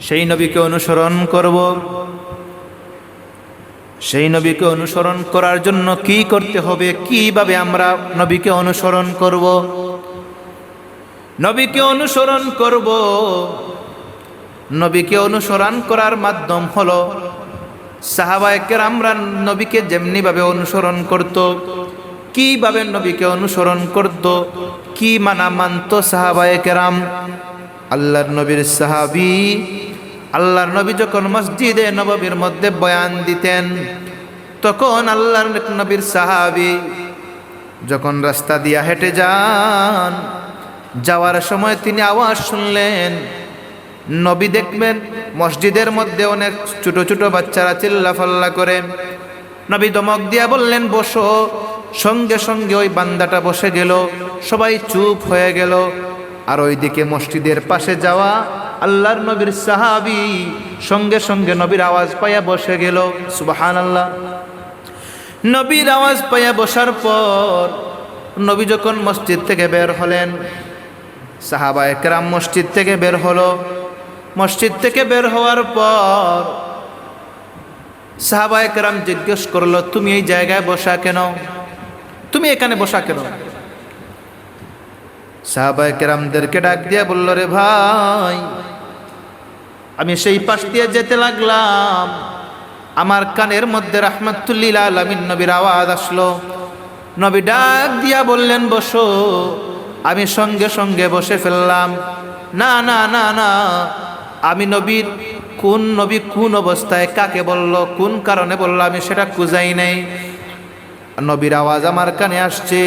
সেই নবীকে অনুসরণ করব। সেই নবীকে অনুসরণ করার জন্য কি করতে হবে? কীভাবে আমরা নবীকে অনুসরণ করব? নবীকে অনুসরণ করব। নবীকে অনুসরণ করার মাধ্যম হলো সাহাবায়কের আমরা নবীকে যেমনিভাবে অনুসরণ করত, কীভাবে নবীকে অনুসরণ করত, কি মানা মানত সাহাবায়কেরাম আল্লাহর নবীর সাহাবি আল্লাহর নবী যখন মসজিদে নববীর মধ্যে বয়ান দিতেন, তখন আল্লাহর নবীর সাহাবি যখন রাস্তা দিয়া হেঁটে যান, যাওয়ার সময় তিনি আওয়াজ শুনলেন। নবী দেখবেন মসজিদের মধ্যে অনেক ছোট ছোট বাচ্চারা চিল্লাফাল্লা করে। নবী দমক দিয়া বললেন, বসো। সঙ্গে সঙ্গে ওই বান্দাটা বসে গেল, সবাই চুপ হয়ে গেল। আর ওইদিকে মসজিদের পাশে যাওয়া আল্লাহর নবীর সাহাবি সঙ্গে সঙ্গে নবীর আওয়াজ পাইয়া বসে গেল। সুবাহান আল্লাহ নবীর আওয়াজ পাইয়া বসার পর নবী যখন মসজিদ থেকে বের হলেন, সাহাবা একরাম মসজিদ থেকে বের হলো। মসজিদ থেকে বের হওয়ার পর সাহাবা একরাম জিজ্ঞেস করল, তুমি এই জায়গায় বসা কেন? তুমি এখানে বসা কেন? সাহাবা একরামদেরকে ডাক দিয়া বলল, রে ভাই আমি সেই পাশ দিয়ে যেতে লাগলাম। আমার কানের মধ্যে রাহমাতুল্লিল নবীর আওয়াজ আসলো। নবী ডাক দিয়া বললেন, বসো। আমি সঙ্গে সঙ্গে বসে ফেললাম। না না না না। আমি নবীর, কোন নবী কোন অবস্থায় কাকে বলল, কোন কারণে বলল, আমি সেটা খুঁজাই নাই। নবীর আওয়াজ আমার কানে আসছে।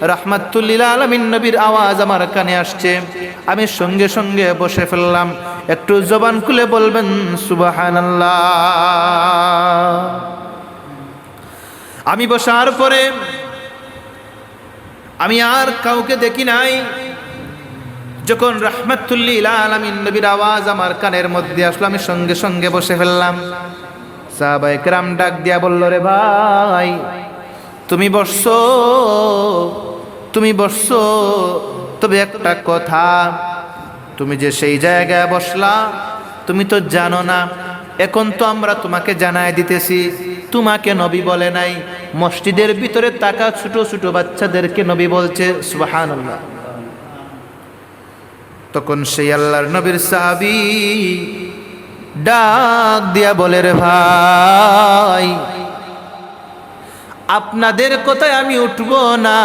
রাহমাতুল্লিল আলমিন নবীর আওয়াজ আমার কানে আসছে। আমি সঙ্গে সঙ্গে বসে ফেললাম। একটু জবান খুলে বলবেন সুবাহান আমি বসার পরে আমি আর কাউকে দেখি নাই। যখন রাহমাতুল্লিল আলমিন নবীর আওয়াজ আমার কানের মধ্যে আসলো, আমি সঙ্গে সঙ্গে বসে ফেললাম। সাহাবাই রাম ডাক দিয়া বলল, রে ভাই, তুমি বসছো তুমি বসছো, তবে একটা কথা তুমি যে সেই জায়গায় বসলা, তুমি তো জানো না। এখন তো আমরা তোমাকে জানায় দিতেছি, তোমাকে নবী বলে নাই। মসজিদের ভিতরে তাকা ছোট ছোট বাচ্চাদেরকে নবী বলছে সুবাহান তখন সেই আল্লাহর নবীর সাহাবি ডাক দিয়া বলে, রে ভাই, আপনাদের কথায় আমি উঠব না।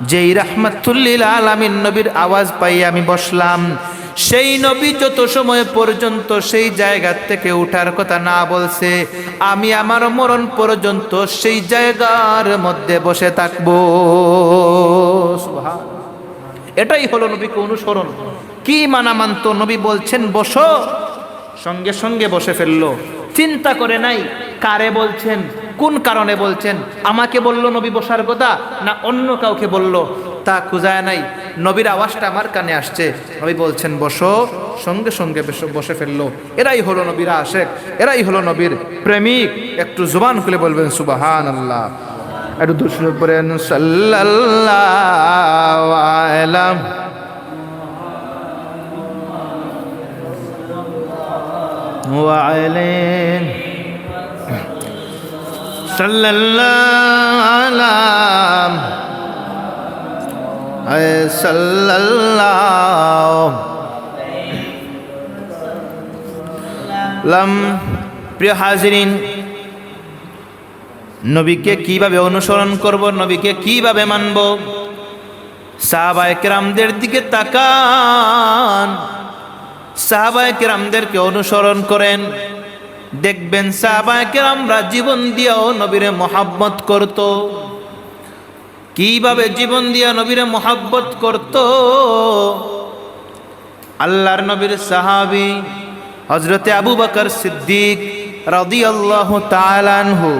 যেই রাহমাতুল্লিল আলামিন নবীর আওয়াজ পাই আমি বসলাম। সেই নবী যত সময় পর্যন্ত সেই জায়গা থেকে উঠার কথা না বলছে, আমি আমার মরণ পর্যন্ত সেই জায়গার মধ্যে বসে থাকব। এটাই হলো নবীকে অনুসরণ। কি মানা মানত নবী বলছেন, বসো। সঙ্গে সঙ্গে বসে ফেলল। চিন্তা করে নাই, কারে বলছেন? কোন কারণে বলছেন আমাকে বলল নবী বসার কথা না অন্য কাউকে বলল তা খুঁজায় নাই নবীর আওয়াজটা আমার কানে আসছে নবী বলছেন বসো সঙ্গে সঙ্গে বেশ- বসে ফেললো এরাই হলো নবীর আশেক এরাই হলো নবীর প্রেমিক একটু জুবান খুলে বলবেন সুবাহান আল্লাহ একটু দুশো পড়েন সাল্লাল্লাহু আলাইহি وعليه সাল্লাল্লাহ প্রিয় হাজরিন, নবীকে কীভাবে অনুসরণ করব, নবীকে কীভাবে মানব? সাহাবায়কেরামদের দিকে তাকান। সাহাবায়কেরামদেরকে অনুসরণ করেন। দেখবেন সাহাবায়ে কেরামরা জীবন দিয়েও নবীরে মহাব্বত করত। কীভাবে জীবন দিয়া নবীরে মহাব্বত করত? আল্লাহর নবীর সাহাবি হজরতে আবু বকর সিদ্দিক রদি তাআলা তালানহু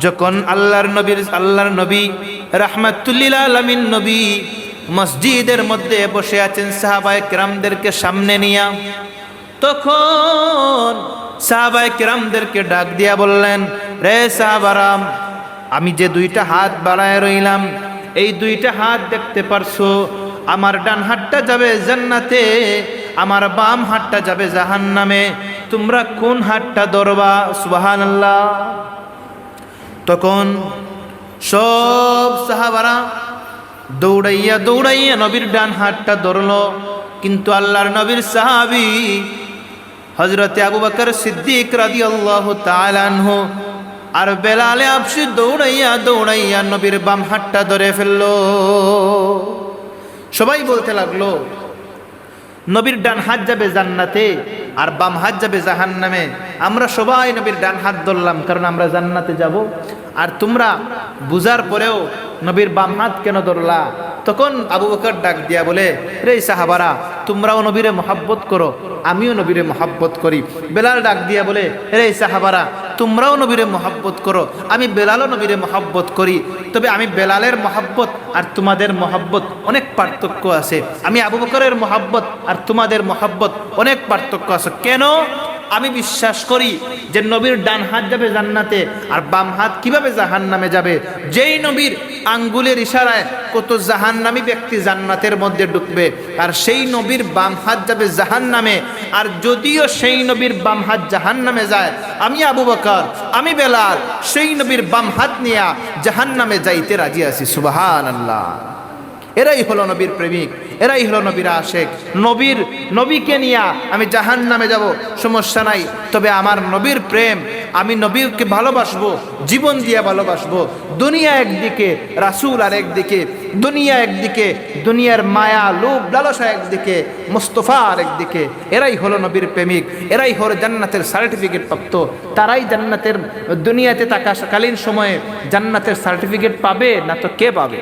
যখন আল্লাহর নবীর, আল্লাহর নবী রাহমাতুল্লিল আলামিন নবী মসজিদের মধ্যে বসে আছেন সাহাবায়ে কেরামদেরকে সামনে নিয়া, তখন সাহাবায়ে কেরামদেরকে ডাক দিয়া বললেন, রে সাহাবারাম, আমি যে দুইটা হাত বাড়ায় রইলাম, এই দুইটা হাত দেখতে পারছ? আমার ডান হাতটা যাবে জান্নাতে, আমার বাম হাতটা যাবে জাহান নামে তোমরা কোন হাতটা ধরবা? সুবাহান আল্লাহ তখন সব সাহাবারা দৌড়াইয়া দৌড়াইয়া নবীর ডান হাতটা ধরলো। কিন্তু আল্লাহর নবীর সাহাবি হজরতে আবু বকর সিদ্দিক রাদি আল্লাহ তালানহ আর বেলালে আপসি দৌড়াইয়া দৌড়াইয়া নবীর বাম হাট্টা ধরে ফেলল। সবাই বলতে লাগল নবীর ডান হাত যাবে জান্নাতে আর বাম হাত যাবে জাহান নামে আমরা সবাই নবীর ডান হাত ধরলাম, কারণ আমরা জান্নাতে যাব। আর তোমরা বুঝার পরেও নবীর বাম হাত কেন ধরলা? তখন আবু বকর ডাক দিয়া বলে, রে সাহাবারা, তোমরাও নবীরে মহাব্বত করো, আমিও নবীরে মহাব্বত করি। বেলাল ডাক দিয়া বলে, রে সাহাবারা তোমরাও নবীরে মহাব্বত করো। আমি বেলালও নবীরে মহাব্বত করি। তবে আমি বেলালের মহাব্বত আর তোমাদের মহাব্বত অনেক পার্থক্য আছে। আমি আবু বকরের মহাব্বত আর তোমাদের মহাব্বত অনেক পার্থক্য আছে। কেন? আমি বিশ্বাস করি যে নবীর ডান হাত যাবে জান্নাতে আর বাম হাত কীভাবে জাহান নামে যাবে? যেই নবীর আঙ্গুলের ইশারায় কত জাহান জাহান্নামী ব্যক্তি জান্নাতের মধ্যে ঢুকবে, আর সেই নবীর বাম হাত যাবে জাহান নামে আর যদিও সেই নবীর বাম হাত জাহান নামে যায়, আমি আবু বকর, আমি বেলাল, সেই নবীর বাম হাত নিয়া জাহান নামে যাইতে রাজি আছি সুবাহান আল্লাহ এরাই হলো নবীর প্রেমিক, এরাই হলো নবীর আশেক। নবীর, নবীকে নিয়া আমি জাহান নামে যাব, সমস্যা নাই। তবে আমার নবীর প্রেম, আমি নবীকে ভালোবাসবো, জীবন দিয়ে ভালোবাসবো। দুনিয়া একদিকে, রাসুল আর একদিকে, দুনিয়া একদিকে, দুনিয়ার মায়া, লোভ, লালসা একদিকে, মোস্তফা আর একদিকে। এরাই হলো নবীর প্রেমিক, এরাই হলো জান্নাতের সার্টিফিকেট প্রাপ্ত। তারাই জান্নাতের দুনিয়াতে থাকাকালীন সময়ে জান্নাতের সার্টিফিকেট পাবে না তো কে পাবে?